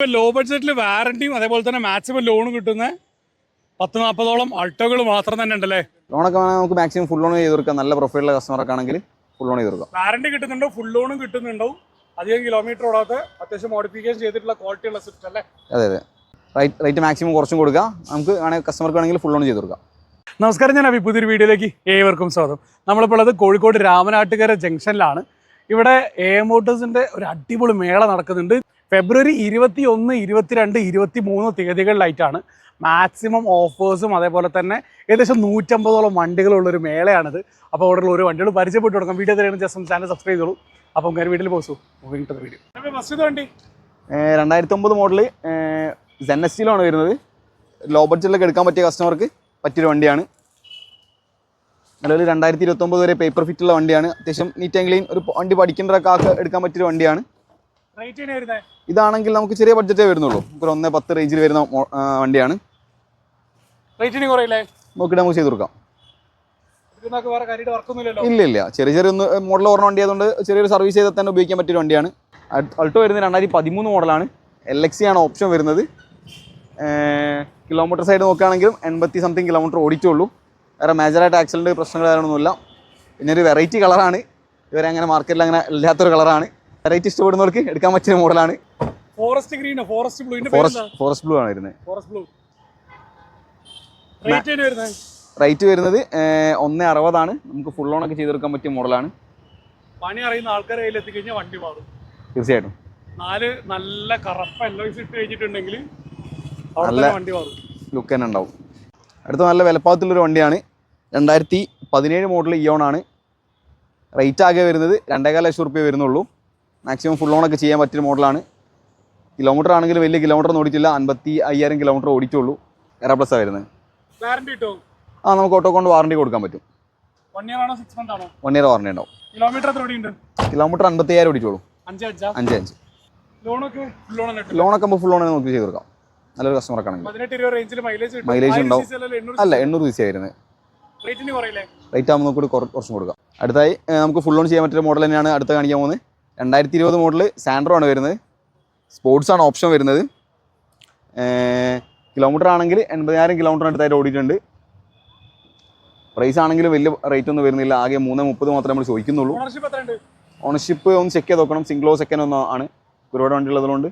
ഇപ്പൊ ലോ ബഡ്ജറ്റിൽ വാറണ്ടിയും അതേപോലെ തന്നെ മാക്സിമം ലോണും കിട്ടുന്ന പത്ത് നാൽപ്പതോളം അൾട്ടോകൾ മാത്രം തന്നെ ഉണ്ടല്ലേ? ലോണൊക്കെ വേണമെങ്കിൽ നമുക്ക് മാക്സിമം ഫുൾ ലോൺ ചെയ്ത് കൊടുക്കാം നല്ല പ്രൊഫൈലുള്ള കസ്റ്റമറൊക്കെ ആണെങ്കിൽ ഫുൾ ലോൺ ചെയ്ത് കൊടുക്കാം വാറണ്ടി കിട്ടുന്നുണ്ടോ? ഫുൾ ലോണും കിട്ടുന്നുണ്ടോ അധികം കിലോമീറ്റർ ഓടാത്ത അത്യാവശ്യം മോഡിഫിക്കേഷൻ ചെയ്തിട്ടുള്ള ക്വാളിറ്റി ഉള്ള സ്വിഫ്റ്റ് അല്ലേ? അതെ അതെ. റേറ്റ് റേറ്റ് മാക്സിമം കുറച്ചും കൊടുക്കാം. നമുക്ക് വേണമെങ്കിൽ കസ്റ്റമർക്ക് വേണമെങ്കിൽ ഫുൾ ലോൺ ചെയ്ത് കൊടുക്കാം നമസ്കാരം ഞാൻ അഭി പുതിയൊരു വീഡിയോയിലേക്ക് ഏവർക്കും സ്വാഗതം. നമ്മളിപ്പോൾ ഉള്ളത് കോഴിക്കോട് രാമനാട്ടുകര ജംഗ്ഷനിലാണ്. ഇവിടെ എ മോട്ടേഴ്സിന്റെ ഒരു അടിപൊളി മേള നടക്കുന്നുണ്ട്. ഫെബ്രുവരി ഇരുപത്തി ഒന്ന് ഇരുപത്തിരണ്ട് ഇരുപത്തി മൂന്ന് തീയതികളിലായിട്ടാണ് മാക്സിമം ഓഫേഴ്സും അതേപോലെ തന്നെ ഏകദേശം നൂറ്റമ്പതോളം വണ്ടികളുള്ളൊരു മേളയാണിത്. അപ്പോൾ അവിടെയുള്ള ഒരു വണ്ടികൾ പരിചയപ്പെട്ട് കൊടുക്കാം. വീഡിയോ തരുന്ന ജസ്റ്റ് ചാനൽ സബ്സ്ക്രൈബ് ചെയ്തോളൂ. അപ്പം കയറി വീട്ടിൽ പോസു വീഡിയോ ഫസ്റ്റ് വണ്ടി? രണ്ടായിരത്തി ഒമ്പത് മോഡൽ സെൻ എസ് ടിയിലാണ് വരുന്നത്. ലോ ബഡ്ജറ്റിലൊക്കെ എടുക്കാൻ പറ്റിയ കസ്റ്റമർക്ക് പറ്റിയൊരു വണ്ടിയാണ്. നിലവിൽ രണ്ടായിരത്തി ഇരുപത്തൊമ്പത് വരെ പേപ്പർ ഫിറ്റുള്ള വണ്ടിയാണ്. അത്യാവശ്യം നീറ്റ് ആൻഡ് ക്ലീൻ ഒരു വണ്ടി പഠിക്കേണ്ടതൊക്കെ ആൾക്ക് എടുക്കാൻ പറ്റിയൊരു വണ്ടിയാണ്. ഇതാണെങ്കിൽ നമുക്ക് ചെറിയ ബഡ്ജറ്റേ വരുന്നുള്ളൂ. ഒരു ഒന്ന് പത്ത് റേഞ്ചിൽ വരുന്ന വണ്ടിയാണ്. നോക്കിയിട്ട് നമുക്ക് ചെയ്ത് കൊടുക്കാം. ഇല്ല ഇല്ല. ചെറിയ ചെറിയ ഒന്ന് മോഡൽ ഓർണ വണ്ടി ആയതുകൊണ്ട് ചെറിയൊരു സർവീസ് ചെയ്താൽ തന്നെ ഉപയോഗിക്കാൻ പറ്റിയൊരു വണ്ടിയാണ്. അൾട്ടോ വരുന്നത് രണ്ടായിരത്തി പതിമൂന്ന് മോഡലാണ് എൽ എക്സി ആണ് ഓപ്ഷൻ വരുന്നത്. കിലോമീറ്റർ സൈഡ് നോക്കുകയാണെങ്കിലും എൺപത്തി സംതിങ് കിലോമീറ്റർ ഓടിച്ചുള്ളൂ വേറെ മേജറായിട്ട് ആക്സിഡന്റ് പ്രശ്നങ്ങൾ കാര്യമൊന്നുമില്ല പിന്നെ ഒരു വെറൈറ്റി കളറാണ് ഇവരെ അങ്ങനെ മാർക്കറ്റിൽ അങ്ങനെ ഇല്ലാത്തൊരു കളറാണ് വെറൈറ്റി ഇഷ്ടപ്പെടുന്നവർക്ക് എടുക്കാൻ പറ്റിയ മോഡലാണ്. Forest green forest blue forest forest blue ആണ് വരുന്നത്. ഫോറസ്റ്റ് ബ്ലൂ റേറ്റ് വരുന്നത് ഒന്ന് അറുപതാണ്. നമുക്ക് ഫുൾ ഓൺ ഒക്കെ ചെയ്തെടുക്കാൻ പറ്റിയ മോഡലാണ്. പണി അറിയുന്ന ആൾക്കാരെ കയ്യിൽ എത്തിക്കഴിഞ്ഞാൽ വണ്ടി മാറും. തീർച്ചയായിട്ടും. നാല് നല്ല കറപ്പ എല്ലോയ്സ് ഇട്ട് കഴിഞ്ഞിട്ടുണ്ടെങ്കിൽ നല്ല- വണ്ടി മാറും. ലുക്ക് തന്നെ ഉണ്ടാവും. അടുത്ത നല്ല വിലപ്പാകത്തുള്ളൊരു വണ്ടിയാണ്. രണ്ടായിരത്തി പതിനേഴ് മോഡൽ ഇയോൺ ആണ്. റേറ്റ് ആകെ വരുന്നത് രണ്ടേകാൽ ലക്ഷം റുപ്യ വരുന്നുള്ളൂ. മാക്സിമം ഫുൾ ഓണൊക്കെ ചെയ്യാൻ പറ്റിയ മോഡലാണ് കിലോമീറ്റർ ആണെങ്കിൽ വലിയ കിലോമീറ്റർ ഒന്നും ഓടിച്ചില്ല അൻപത്തി അയ്യായിരം കിലോമീറ്റർ ഓടിച്ചുള്ളൂ എറ പ്ലസ് ആയിരുന്നു ആ നമുക്ക് ഓട്ടോ കൊണ്ട് വാറണ്ടി കൊടുക്കാൻ പറ്റും. വൺ ഇയർ വാറണ്ടി ഉണ്ടാവും. കിലോമീറ്റർ അൻപത്തി അയ്യായിരം ഓടിച്ചോളൂ. അഞ്ച് അഞ്ച് ലോണൊക്കെ ഫുൾ ഓൺ നമുക്ക് ചെയ്ത് കൊടുക്കാം. നല്ലൊരു കസ്റ്റമർ ആണെങ്കിൽ. ഇരുപത് റേഞ്ചിൽ മൈലേജ് ഉണ്ടാവും. അല്ല എണ്ണൂറ് ദിവസം ആയിരുന്നു റേറ്റ് ആകുമ്പോൾ നമുക്ക് കുറ- കുറച്ചും കൊടുക്കാം. അടുത്തായി നമുക്ക് ഫുൾ ഓൺ ചെയ്യാൻ പറ്റിയ മോഡൽ തന്നെയാണ് അടുത്ത കാണിക്കാൻ പോകുന്നത്. രണ്ടായിരത്തി ഇരുപത് മോഡൽ സാൻഡ്രോ ആണ് വരുന്നത്. സ്പോർട്സ് ആണ് ഓപ്ഷൻ വരുന്നത്. കിലോമീറ്റർ ആണെങ്കിൽ എൺപതിനായിരം കിലോമീറ്റർ അടുത്തായിട്ട് ഓടിയിട്ടുണ്ട്. പ്രൈസ് ആണെങ്കിലും വലിയ റേറ്റ് ഒന്നും വരുന്നില്ല. ആകെ മൂന്ന് മുപ്പത് മാത്രമേ നമ്മൾ ചോദിക്കുന്നുള്ളൂ. ഓണർഷിപ്പ് ഒന്ന് ചെക്ക് ചെയ്ത് നോക്കണം. സിംഗിളോ സെക്കൻഡ് ഒന്നും ആണ്. ഒരുപാട് വണ്ടി ഉള്ളതുകൊണ്ട്.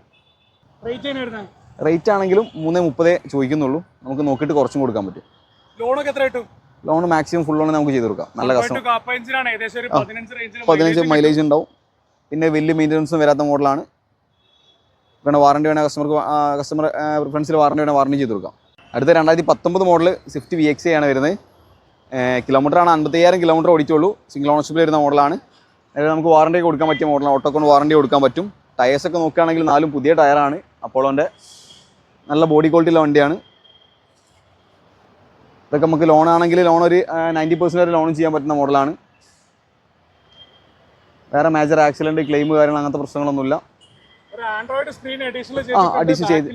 റേറ്റ് ആണെങ്കിലും മൂന്ന് മുപ്പതേ ചോദിക്കുന്നുള്ളൂ. നമുക്ക് നോക്കിയിട്ട് കുറച്ചും കൊടുക്കാൻ പറ്റും. ലോണൊക്കെ എത്ര കിട്ടും? ലോൺ മാക്സിമം ഫുൾ ലോൺ നമുക്ക് ചെയ്ത് കൊടുക്കാം. നല്ല കസ്റ്റമർ പതിനഞ്ച് മൈലേജ് ഉണ്ടാവും. പിന്നെ വലിയ മെയിന്റനൻസും വരാത്ത മോഡലാണ് വേണം വാറണ്ടി വേണേൽ കസ്റ്റമർക്ക് കസ്റ്റമർ ഫ്രണ്ട്സിൽ വാറണ്ടി വേണേൽ വാറണ്ടി ചെയ്ത് കൊടുക്കാം. അടുത്ത രണ്ടായിരത്തി പത്തൊമ്പത് മോഡൽ സ്വിഫ്റ്റ് വി എക്സ് ആണ് വരുന്നത്. കിലോമീറ്ററാണ് അൻപത്തയ്യായിരം കിലോമീറ്റർ ഓടിച്ചുള്ളൂ സിംഗിൾ ഓണർഷിപ്പിൽ വരുന്ന മോഡലാണ് നമുക്ക് വാറണ്ടി കൊടുക്കാൻ പറ്റിയ മോഡലാണ് ഓട്ടോക്കൊണ്ട് വാറണ്ടി കൊടുക്കാൻ പറ്റും. ടയേഴ്സൊക്കെ നോക്കുകയാണെങ്കിൽ നാലും പുതിയ ടയറാണ് അപ്പോളോന്റെ നല്ല ബോഡി ക്വാളിറ്റിയുള്ള വണ്ടിയാണ്. ഇതൊക്കെ നമുക്ക് ലോണാണെങ്കിൽ ലോൺ ഒരു നയന്റി പെർസെന്റ് ലോൺ ചെയ്യാൻ പറ്റുന്ന മോഡലാണ് വേറെ മേജർ ആക്സിഡന്റ് ക്ലെയിം കാര്യങ്ങൾ അങ്ങനത്തെ പ്രശ്നങ്ങളൊന്നുമില്ല. ഒരു ആൻഡ്രോയിഡ് സ്ക്രീൻ അഡീഷണൽ ആ, addition ചെയ്ത്.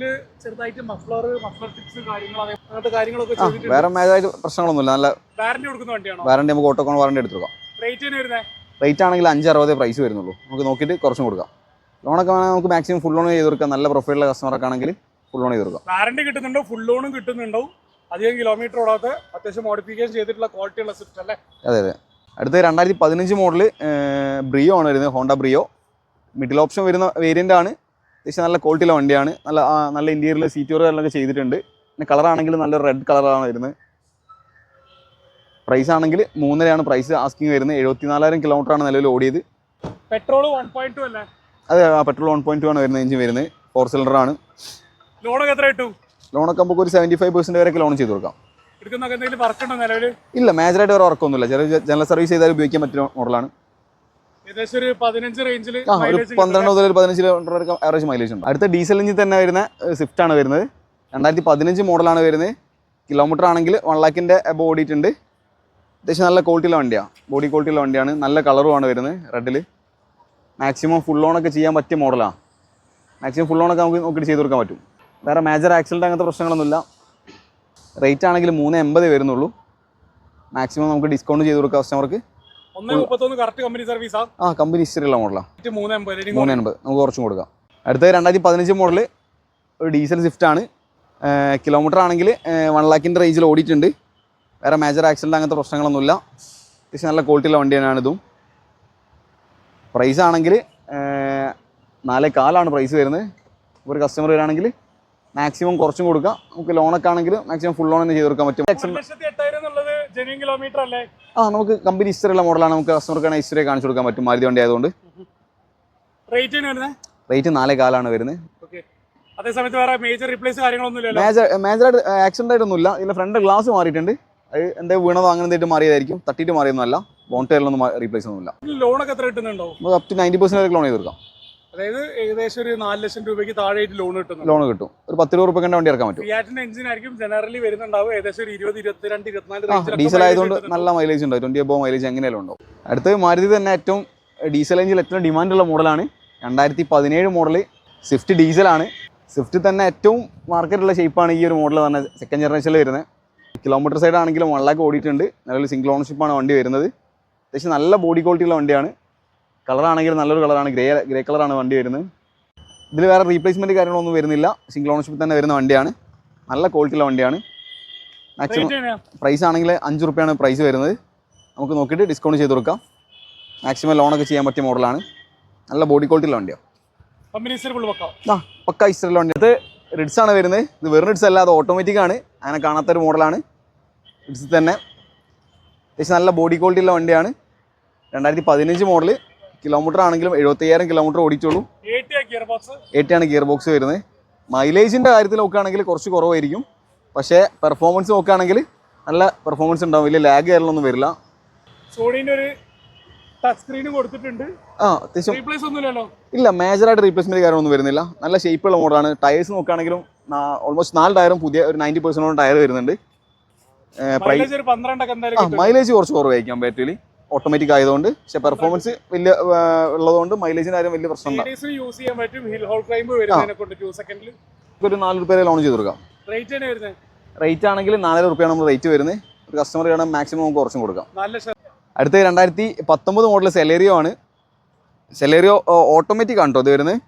ചെറുതായിട്ട് മഫ്ലർ മഫ്ലർ ടിപ്സ് കാര്യങ്ങൾ അതേ- അങ്ങനത്തെ കാര്യങ്ങളൊക്കെ ആ ചെയ്തിട്ടുണ്ട്. വേറെ മേജറായിട്ട് പ്രശ്നങ്ങളൊന്നുമില്ല. നല്ല വാറണ്ടി കൊടുക്കുന്ന വണ്ടിയാണോ? വാറണ്ടി നമുക്ക് ഓട്ടോക്കോൺ വാറണ്ടി എടുത്തുകൊടുക്കാം റേറ്റ് വരുന്നത് റേറ്റ് ആണെങ്കിൽ അഞ്ച് അറുപതേ പ്രൈസ് വരുന്നുള്ളൂ. നമുക്ക് നോക്കിയിട്ട് കുറച്ചും കൊടുക്കാം. ലോണൊക്കെ വേണമെങ്കിൽ നമുക്ക് മാക്സിമം ഫുൾ ലോൺ ചെയ്ത് കൊടുക്കാം. നല്ല പ്രൊഫൈലുള്ള കസ്റ്റമറൊക്കെ ആണെങ്കിൽ ഫുൾ ലോൺ ചെയ്ത് കൊടുക്കാം. വാറണ്ടി കിട്ടുന്നുണ്ടോ. ഫുൾ ലോണും കിട്ടുന്നുണ്ടോ അധികം കിലോമീറ്റർ ഓടാത്ത അത്യാവശ്യം മോഡിഫിക്കേഷൻ ചെയ്തിട്ടുള്ള ക്വാളിറ്റി ഉള്ള സ്വിഫ്റ്റ് അല്ലേ? അതെ അതെ. അടുത്ത രണ്ടായിരത്തി പതിനഞ്ച് മോഡൽ ബ്രിയോ ആണ് വരുന്നത് ഹോണ്ട ബ്രിയോ മിഡിൽ ഓപ്ഷൻ വരുന്ന വേരിയന്റ് ആണ്. അത്യാവശ്യം നല്ല ക്വാളിറ്റിയുള്ള വണ്ടിയാണ്. നല്ല നല്ല ഇന്റീരിയൽ സീറ്റ് കാര്യങ്ങളൊക്കെ ചെയ്തിട്ടുണ്ട്. പിന്നെ കളറാണെങ്കിൽ നല്ല റെഡ് കളറാണ് വരുന്നത്. പ്രൈസ് ആണെങ്കിൽ മൂന്നരയാണ് പ്രൈസ് ആസ്കിങ് വരുന്നത്. എഴുപത്തിനാലായിരം കിലോമീറ്റർ ആണ് നിലവിൽ ഓടിയത്. പെട്രോൾ വൺ പോയിന്റ് ടു അല്ലേ? അതെ പെട്രോൾ വൺ പോയിന്റ് ടു ആണ് വരുന്നത് എഞ്ചിൻ വരുന്നത്. ഫോർ സിലിണ്ടർ ആണ്. ലോണൊക്കെ എത്ര കിട്ടും? ലോണൊക്കെ നമുക്ക് ഒരു സെവന്റി ഫൈവ് പെർസെന്റ് വരെയൊക്കെ ലോൺ ചെയ്ത് കൊടുക്കാം. ഇല്ല മേജറായിട്ട് വേറെ വർക്കൊന്നുമില്ല. ചെറിയ ജനറൽ സർവീസ് ചെയ്താൽ ഉപയോഗിക്കാൻ പറ്റുന്ന മോഡലാണ് ഏകദേശം ഒരു പതിനഞ്ച് റേഞ്ചിൽ ആ ഒരു പന്ത്രണ്ട് മുതൽ ഒരു പതിനഞ്ച് കിലോമീറ്റർ ആവറേജ് മൈലേജ് ഉണ്ട്. അടുത്ത ഡീസൽ എഞ്ചിൻ തന്നെ വരുന്ന സ്വിഫ്റ്റ് ആണ് വരുന്നത്. രണ്ടായിരത്തി പതിനഞ്ച് മോഡലാണ് വരുന്നത്. കിലോമീറ്റർ ആണെങ്കിൽ വൺ ലാക്കിന്റെ ബോഡിയിട്ടുണ്ട് ഓടിയിട്ടുണ്ട്. അത്യാവശ്യം നല്ല ക്വാളിറ്റിയുള്ള വണ്ടിയാണ് ബോഡി ക്വാളിറ്റിയുള്ള വണ്ടിയാണ്. നല്ല കളറുമാണ് വരുന്നത് റെഡിൽ മാക്സിമം ഫുൾ ഓണൊക്കെ ചെയ്യാൻ പറ്റിയ മോഡലാണ് മാക്സിമം ഫുൾ ഓണൊക്കെ നമുക്ക് നോക്കിയിട്ട് ചെയ്ത് കൊടുക്കാൻ പറ്റും. വേറെ മേജർ ആക്സിഡന്റ് അങ്ങനത്തെ പ്രശ്നങ്ങളൊന്നുമില്ല. റേറ്റ് ആണെങ്കിൽ മൂന്ന് എൺപത് വരുന്നുള്ളൂ. മാക്സിമം നമുക്ക് ഡിസ്കൗണ്ട് ചെയ്ത് കൊടുക്കാം കസ്റ്റമർക്ക് ആ? കമ്പനി ഹിസ്റ്ററി ഉള്ള മോഡലാണ് മൂന്ന് എൺപത്. നമുക്ക് കുറച്ചും കൊടുക്കാം. അടുത്ത രണ്ടായിരത്തി പതിനഞ്ച് മോഡൽ ഒരു ഡീസൽ സ്വിഫ്റ്റ് ആണ്. കിലോമീറ്റർ ആണെങ്കിൽ വൺ ലാക്കിന്റെ റേഞ്ചിൽ ഓടിയിട്ടുണ്ട്. വേറെ മേജർ ആക്സിഡന്റ് അങ്ങനത്തെ പ്രശ്നങ്ങളൊന്നുമില്ല. അത്യാവശ്യം നല്ല ക്വാളിറ്റിയുള്ള വണ്ടി തന്നെയാണ് ഇതും. പ്രൈസ് ആണെങ്കിൽ നാലേ കാലാണ് പ്രൈസ് വരുന്നത്. ഒരു കസ്റ്റമർ വരികയാണെങ്കിൽ മാക്സിമം കുറച്ചും കൊടുക്കാം. നമുക്ക് ലോണൊക്കെ ആണെങ്കിൽ മാക്സിമം ഫുൾ ലോൺ തന്നെ ചെയ്ത് കൊടുക്കാൻ പറ്റും. ആ നമുക്ക് കമ്പനി ഹിസ്റ്ററി ഉള്ള മോഡലാണ് നമുക്ക് കസ്റ്റമർക്ക് ഹിസ്റ്ററി കാണിച്ചു കൊടുക്കാൻ പറ്റും മാരുതി വണ്ടി ആയതുകൊണ്ട്. റേറ്റ് നാലേ കാലാണ് വരുന്നത്. വേറെ മേജർ റീപ്ലേസ് കാര്യങ്ങളൊന്നും ഇല്ലല്ലോ? മേജർ മേജറായിട്ട് ആക്സിഡന്റ് ആയിട്ടൊന്നുമില്ല ഇതിന്റെ ഫ്രണ്ട് ഗ്ലാസ് മാറിയിട്ടുണ്ട്. അത് എന്റെ വീണതോ അങ്ങനെ എന്തെങ്കിലും മാറിയതായിരിക്കും. തട്ടിയിട്ട് മാറിയൊന്നുമല്ല. ബോണ്ടയിലൊന്നും റീപ്ലേസ് ഒന്നുമില്ല. ലോണൊക്കെ എത്ര കിട്ടുന്നുണ്ടോ? അപ് ടു നയന്റി പെർസെന്റ് വരെ ലോൺ ചെയ്ത് കൊടുക്കാം അതായത് ഏകദേശം ഒരു നാല് ലക്ഷം രൂപയ്ക്ക് താഴെയായിട്ട് ലോൺ കിട്ടും ലോൺ കിട്ടും. ഒരു പത്ത് രൂപ റുപ്യ വണ്ടി ഇറക്കാൻ പറ്റും. ഫിയാറ്റിന്റെ എഞ്ചിൻ ആയിരിക്കും ജനറലി വരുന്നുണ്ടാവും ഏകദേശം ഒരു ഇരുപത് ഇരുപത്തിരണ്ട് ഇരുപത്തിനാല് ഡീസൽ ആയതുകൊണ്ട് നല്ല മൈലേജ് ഉണ്ടാവും. ട്വന്റി അബോ മൈലേജ് എങ്ങനെയാലും ഉണ്ടാവും. അടുത്ത് മാരുതി തന്നെ ഏറ്റവും ഡീസൽ എഞ്ചിൽ ഏറ്റവും ഡിമാൻഡുള്ള മോഡലാണ് രണ്ടായിരത്തി പതിനേഴ് മോഡൽ സ്വിഫ്റ്റ് ഡീസലാണ് സ്വിഫ്റ്റ് തന്നെ ഏറ്റവും മാർക്കറ്റുള്ള ഷേപ്പാണ് ഈ ഒരു മോഡൽ തന്നെ സെക്കൻഡ് ജനറേഷനിൽ വരുന്നത്. കിലോമീറ്റർ സൈഡ് ആണെങ്കിലും വൺ ലാക്ക് ഓടിയിട്ടുണ്ട്. നിലവിൽ സിംഗിൾ ഓണർഷിപ്പാണ് വണ്ടി വരുന്നത്. അത്യാവശ്യം നല്ല ബോഡി ക്വാളിറ്റിയുള്ള വണ്ടിയാണ്. കളറാണെങ്കിൽ നല്ലൊരു കളറാണ്. ഗ്രേ ഗ്രേ കളറാണ് വണ്ടി വരുന്നത്. ഇതിൽ വേറെ റീപ്ലേസ്മെന്റ് കാര്യങ്ങളൊന്നും വരുന്നില്ല. സിംഗിൾ ഓണർഷിപ്പിൽ തന്നെ വരുന്ന വണ്ടിയാണ്. നല്ല ക്വാളിറ്റിയുള്ള വണ്ടിയാണ്. മാക്സിമം പ്രൈസ് ആണെങ്കിൽ അഞ്ച് റുപ്യാണ് പ്രൈസ് വരുന്നത്. നമുക്ക് നോക്കിയിട്ട് ഡിസ്കൗണ്ട് ചെയ്ത് കൊടുക്കാം. മാക്സിമം ലോണൊക്കെ ചെയ്യാൻ പറ്റിയ മോഡലാണ് നല്ല ബോഡി ക്വാളിറ്റിയുള്ള വണ്ടിയാണ് ആ പക്ക ഇഷ്ടമുള്ള വണ്ടി. അത് റിഡ്സ് ആണ് വരുന്നത്. ഇത് വെറും റിഡ്സ് അല്ല അത് ഓട്ടോമാറ്റിക് ആണ്. അങ്ങനെ കാണാത്തൊരു മോഡലാണ് റിഡ്സ് തന്നെ. അത്യാവശ്യം നല്ല ബോഡി ക്വാളിറ്റിയുള്ള വണ്ടിയാണ്. രണ്ടായിരത്തി പതിനഞ്ച് മോഡൽ കിലോമീറ്റർ ആണെങ്കിലും എഴുപത്തയ്യായിരം കിലോമീറ്റർ ഓടിച്ചോളൂ. എയ്റ്റി ആ ഗിയർ ബോക്സ് വരുന്നത്. മൈലേജിന്റെ കാര്യത്തിൽ നോക്കുകയാണെങ്കിൽ കുറച്ച് കുറവായിരിക്കും. പക്ഷേ പെർഫോമൻസ് നോക്കുകയാണെങ്കിൽ നല്ല പെർഫോമൻസ് ഉണ്ടാവും. വലിയ ലാഗ് കാര്യങ്ങളൊന്നും വരില്ല. ഒരു ടച്ച് സ്ക്രീൻ കൊടുത്തിട്ടുണ്ട്. ആ അത്യാവശ്യം ഇല്ല മേജറായിട്ട് റീപ്ലേസ്മെന്റ് കാര്യമൊന്നും വരുന്നില്ല. നല്ല ഷേപ്പുള്ള മോഡലാണ് ടയേഴ്സ് നോക്കുകയാണെങ്കിലും ഓൾമോസ്റ്റ് നാല് ടയറും പുതിയ ഒരു നയന്റി പെർസെന്റോളം ടയർ വരുന്നുണ്ട്. മൈലേജ് കുറച്ച് കുറവായിരിക്കാം ബാറ്ററിയിൽ ഓട്ടോമാറ്റിക് ആയതുകൊണ്ട്. പക്ഷെ പെർഫോമൻസ് വലിയ ഉള്ളതുകൊണ്ട് മൈലേജിന് കാര്യം വലിയ പ്രശ്നം യൂസ് ചെയ്യാൻ പറ്റും. ഹിൽ ഹോൾ ക്ലൈംബ് സെക്കൻഡിൽ ഒരു നാല് രൂപ ലോൺ ചെയ്ത് കൊടുക്കാം. റേറ്റ് റേറ്റ് ആണെങ്കിൽ നാലര രൂപയാണ് നമ്മൾ റേറ്റ് വരുന്നത് ഒരു കസ്റ്റമർ വേണം മാക്സിമം നമുക്ക് കുറച്ചും കൊടുക്കാം. അടുത്ത രണ്ടായിരത്തി പത്തൊമ്പത് മോഡൽ സെലേറിയോ ആണ്. സെലേറിയോ ഓട്ടോമാറ്റിക് ആണ് കേട്ടോ ഇത് വരുന്നത്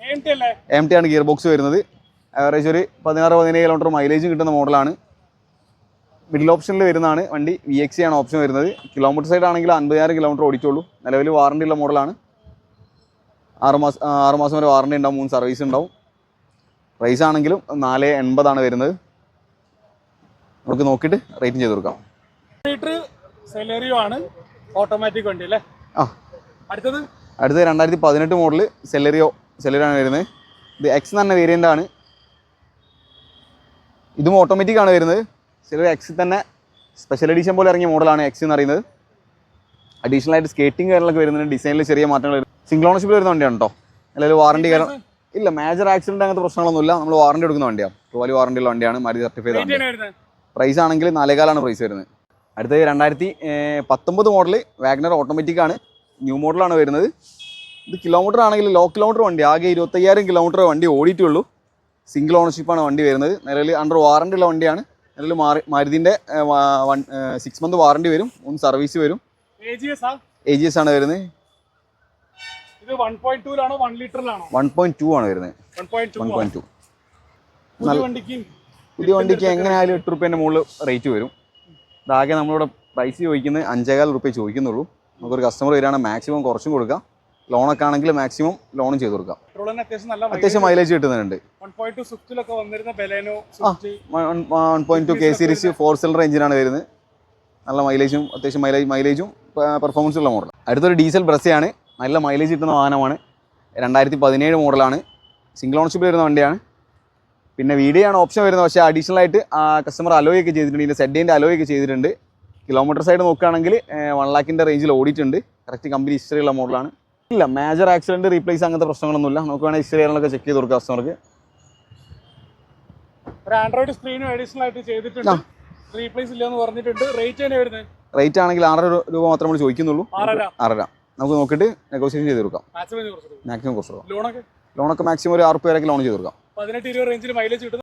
എം ടി അല്ലേ? എം ടി ആണ് ഗിയർ ബോക്സ് വരുന്നത്. ആവറേജ് ഒരു പതിനാറ് പതിനേഴ് കിലോമീറ്റർ മൈലേജും കിട്ടുന്ന മോഡലാണ് മിഡിൽ ഓപ്ഷനിൽ വരുന്നതാണ് വണ്ടി. വി എക്സ് ആണ് ഓപ്ഷൻ വരുന്നത്. കിലോമീറ്റർ സൈഡ് ആണെങ്കിൽ അൻപതിനായിരം കിലോമീറ്റർ ഓടിച്ചോളൂ. നിലവിൽ വാറണ്ടി ഉള്ള മോഡലാണ് ആറ് മാസം ആറ് മാസം വരെ വാറണ്ടി ഉണ്ടാവും. മൂന്ന് സർവീസ് ഉണ്ടാവും. പ്രൈസ് ആണെങ്കിലും നാല് എൺപതാണ് വരുന്നത്. നമുക്ക് നോക്കിയിട്ട് റേറ്റിംഗ് ചെയ്ത് കൊടുക്കാം. സെലേറിയോ ആണ് ഓട്ടോമാറ്റിക് വണ്ടി അല്ലേ? ആ. അടുത്തത്? അടുത്തത് രണ്ടായിരത്തി പതിനെട്ട് മോഡൽ സെലറിയോ സെലറിയോ ആണ് വരുന്നത്. ഇത് എക്സ് എന്ന് പറഞ്ഞ വേരിയന്റ് ആണ്. ഇതും ഓട്ടോമാറ്റിക് ആണ് വരുന്നത്. സെലറി എക്സ് തന്നെ സ്പെഷ്യൽ എഡീഷൻ പോലെ ഇറങ്ങിയ മോഡലാണ് എക്സ് എന്ന് പറയുന്നത്. അഡീഷണൽ ആയിട്ട് സ്കേറ്റിംഗ് കാര്യങ്ങളൊക്കെ വരുന്നുണ്ട്. ഡിസൈനിൽ ചെറിയ മാറ്റങ്ങൾ സിംഗിൾ ഓണർഷിപ്പിൽ വരുന്ന വണ്ടിയാണ് കേട്ടോ അല്ലെങ്കിൽ വാറണ്ടി കാരണം ഇല്ല മേജർ ആക്സിഡന്റ് അങ്ങനത്തെ പ്രശ്നങ്ങളൊന്നുമില്ല. നമ്മൾ വാറണ്ടി എടുക്കുന്ന വണ്ടിയാണ്. ട്രോലി വാറണ്ടി ഉള്ള വണ്ടിയാണ്. മാരി സർട്ടിഫൈഡ് ആണ് പ്രൈസ് ആണെങ്കിൽ നാലേകാലാണ് പ്രൈസ് വരുന്നത്. അടുത്തത് രണ്ടായിരത്തി പത്തൊമ്പത് മോഡൽ വാഗ്നർ ഓട്ടോമാറ്റിക് ആണ്. ന്യൂ മോഡലാണ് വരുന്നത്. ഇത് കിലോമീറ്റർ ആണെങ്കിൽ ലോ കിലോമീറ്റർ വണ്ടി. ആകെ ഇരുപത്തയ്യായിരം കിലോമീറ്റർ വണ്ടി ഓടിയിട്ടുള്ളൂ. സിംഗിൾ ഓണർഷിപ്പാണ് വണ്ടി വരുന്നത്. നിലവിൽ അണ്ടർ വാറണ്ടി ഉള്ള വണ്ടിയാണ്. നിലവിൽ മാറി മാരുതിന്റെ സിക്സ് മന്ത് വാറണ്ടി വരും. ഒന്ന് സർവീസ് വരും. എ ജി എസ് ആണ് വരുന്നത് ഇത് വൺ പോയിന്റ് ടൂലാണോ വൺ ലിറ്ററിലാണോ വൺ ടു ആണ് വരുന്നത് വൺ പോയിന്റ് ടു പുതിയ വണ്ടിക്ക് പുതിയ വണ്ടിക്ക് എങ്ങനെയായാലും എട്ട് റുപ്യേന്റെ മുകളിൽ റേറ്റ് വരും. ഇതാകെ നമ്മളിവിടെ പ്രൈസ് ചോദിക്കുന്നത് അഞ്ചേകാൽ റുപ്യ ചോദിക്കുന്നുള്ളൂ. നമുക്കൊരു കസ്റ്റമർ വരികയാണെങ്കിൽ മാക്സിമം കുറച്ചും കൊടുക്കാം. ലോണൊക്കെ ആണെങ്കിൽ മാക്സിമം ലോണും ചെയ്ത് കൊടുക്കാം. അത്യാവശ്യം മൈലേജ് കിട്ടുന്നുണ്ട്. One point two K series four cylinder എഞ്ചിനാണ് വരുന്നത്. നല്ല മൈലേജും അത്യാവശ്യം മൈലേജ് മൈലേജും പെർഫോമൻസ് ഉള്ള മോഡൽ അടുത്തൊരു ഡീസൽ ബ്രസ്സയാണ് നല്ല മൈലേജ് കിട്ടുന്ന വാഹനമാണ്. രണ്ടായിരത്തി പതിനേഴ് മോഡലാണ് സിംഗിൾ ഓണർഷിപ്പിൽ വരുന്ന വണ്ടിയാണ്. പിന്നെ വീഡിയോ ആണ് ഓപ്ഷൻ വരുന്നത്. പക്ഷേ അഡീഷണൽ ആയിട്ട് കസ്റ്റമർ അലോയ് ഒക്കെ ചെയ്തിട്ടുണ്ട്. ഇതിന്റെ സെഡിന്റെ അലോയ് ഒക്കെ ചെയ്തിട്ടുണ്ട്. കിലോമീറ്റർ സൈഡ് നോക്കുകയാണെങ്കിൽ വൺ ലാക്കിന്റെ റേഞ്ചിൽ ഓടിയിട്ടുണ്ട്. കറക്റ്റ് കമ്പനി ഹിസ്റ്ററി ഉള്ള മോഡലാണ് ഇല്ല മേജർ ആക്സിഡന്റ് റീപ്ലേസ് അങ്ങനത്തെ പ്രശ്നങ്ങളൊന്നുമില്ല. നമുക്ക് വേണമെങ്കിൽ ഹിസ്റ്ററി കാര്യങ്ങളൊക്കെ ചെക്ക് ചെയ്ത് കൊടുക്കാം കസ്റ്റമർക്ക് ആൻഡ്രോയിഡ് സ്ക്രീനും അഡീഷണൽ ആയിട്ട് ചെയ്തിട്ടുണ്ട്. റീപ്ലേസ് ഇല്ല എന്ന് പറഞ്ഞിട്ടുണ്ട്. റേറ്റ് വരുന്നത്? റേറ്റ് ആണെങ്കിൽ ആറര രൂപ മാത്രമേ നമ്മൾ ചോദിക്കുന്നുള്ളൂ. ആറര. നമുക്ക് നോക്കിയിട്ട് നെഗോസിയേഷൻ ചെയ്ത് കൊടുക്കാം. മാക്സിമം കുറച്ച് ലോണൊക്കെ ലോണൊക്കെ മാക്സിമം ഒരു ആറ് രൂപ ലോൺ ചെയ്ത് കൊടുക്കാം. പതിനെട്ട് ഇരുപത് റേഞ്ചിൽ മൈലേജ് കിട്ടും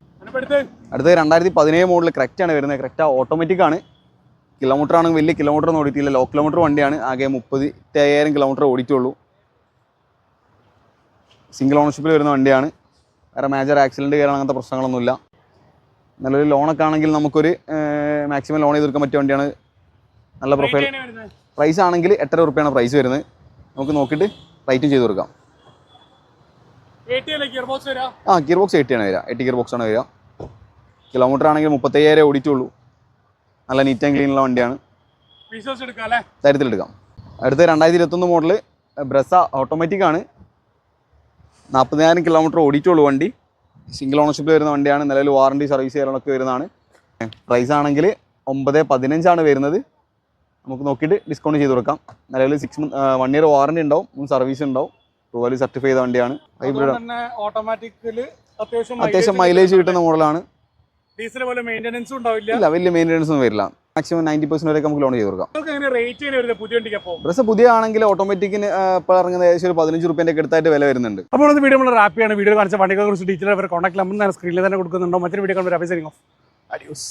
അടുത്തത് രണ്ടായിരത്തി പതിനേഴ് മോഡൽ കറക്റ്റ് ആണ് വരുന്നത്. കറക്റ്റ് ഓട്ടോമാറ്റിക് ആണ്. കിലോമീറ്റർ ആണെങ്കിൽ വലിയ കിലോമീറ്റർ ഒന്നും ഓടിയിട്ടില്ല. ലോ കിലോമീറ്റർ വണ്ടിയാണ്. ആകെ മുപ്പത്തി അയ്യായിരം കിലോമീറ്റർ ഓടിച്ചുള്ളൂ സിംഗിൾ ഓണർഷിപ്പിൽ വരുന്ന വണ്ടിയാണ്. വേറെ മേജർ ആക്സിഡന്റ് കയറാൻ അങ്ങനത്തെ പ്രശ്നങ്ങളൊന്നുമില്ല. നല്ലൊരു ലോണൊക്കെ ആണെങ്കിൽ നമുക്കൊരു മാക്സിമം ലോൺ ചെയ്തെടുക്കാൻ പറ്റിയ വണ്ടിയാണ്. നല്ല പ്രൊഫൈൽ പ്രൈസ് ആണെങ്കിൽ എട്ടര റുപ്യാണ് പ്രൈസ് വരുന്നത്. നമുക്ക് നോക്കിയിട്ട് റൈറ്റും ചെയ്ത് കൊടുക്കാം. ആ ഗിയർ ബോക്സ് എയ്റ്റിയാണ് വരിക. എയ്റ്റ് ഗിയർ ബോക്സ് ആണ് വരിക. കിലോമീറ്റർ ആണെങ്കിൽ മുപ്പത്തയ്യായിരം ഓടിച്ചുള്ളൂ നല്ല നീറ്റ് ആൻഡ് ക്ലീൻ ഉള്ള വണ്ടിയാണ്. തരത്തിലെടുക്കാം അടുത്ത രണ്ടായിരത്തി ഇരുപത്തൊന്ന് മോഡൽ ബ്രസ ഓട്ടോമാറ്റിക് ആണ്. നാൽപ്പതിനായിരം കിലോമീറ്റർ ഓടിച്ചുള്ളൂ വണ്ടി. സിംഗിൾ ഓണർഷിപ്പിൽ വരുന്ന വണ്ടിയാണ്. നിലവിൽ വാറണ്ടി സർവീസ് ചെയ്യാനൊക്കെ വരുന്നതാണ്. പ്രൈസ് ആണെങ്കിൽ ഒമ്പത് പതിനഞ്ചാണ് വരുന്നത്. നമുക്ക് നോക്കിയിട്ട് ഡിസ്കൗണ്ട് ചെയ്ത് കൊടുക്കാം. നിലവിൽ six month one year warranty ഉണ്ടാവും. മൂന്ന് സർവീസ് ഉണ്ടാവും. ടുവൽ സർട്ടിഫൈ ചെയ്ത വണ്ടിയാണ്. ഹൈബ്രിഡ് അത്യാവശ്യം മൈലേജ് കിട്ടുന്ന മോഡലാണ് ഡീസൽ പോലെ മെയിന്റെനൻസും ഉണ്ടാവില്ല. ഇല്ല വലിയ മെയിന്റെനൻസ് ഒന്നും വരില്ല. മാക്സിമം നയന്റി പെർസെന്റ് വരെ നമുക്ക് ലോൺ ചെയ്ത് കൊടുക്കാം. ഡ്രസ്സ് പുതിയ ആണെങ്കിൽ ഓട്ടോമാറ്റിക്കിന് ഇപ്പോൾ ഇറങ്ങുന്ന ഏകദേശം ഒരു പതിനഞ്ച് റുപ്യന്റെ അടുത്തായിട്ട് വില വരുന്നുണ്ട്. അപ്പോൾ ഇന്ന് വീഡിയോ നമ്മൾ ഹാപ്പിയാണ് വീഡിയോ കാണിച്ച വണ്ടികളെ കുറിച്ച് ഡീറ്റെയിൽ അവർ കോൺടാക്ട് നമ്പർ സ്ക്രീനിൽ തന്നെ കൊടുക്കുന്നുണ്ടോ. മറ്റൊരു വീഡിയോ കാണുമ്പോൾ അഭിസരിക്കും അഡിയോസ്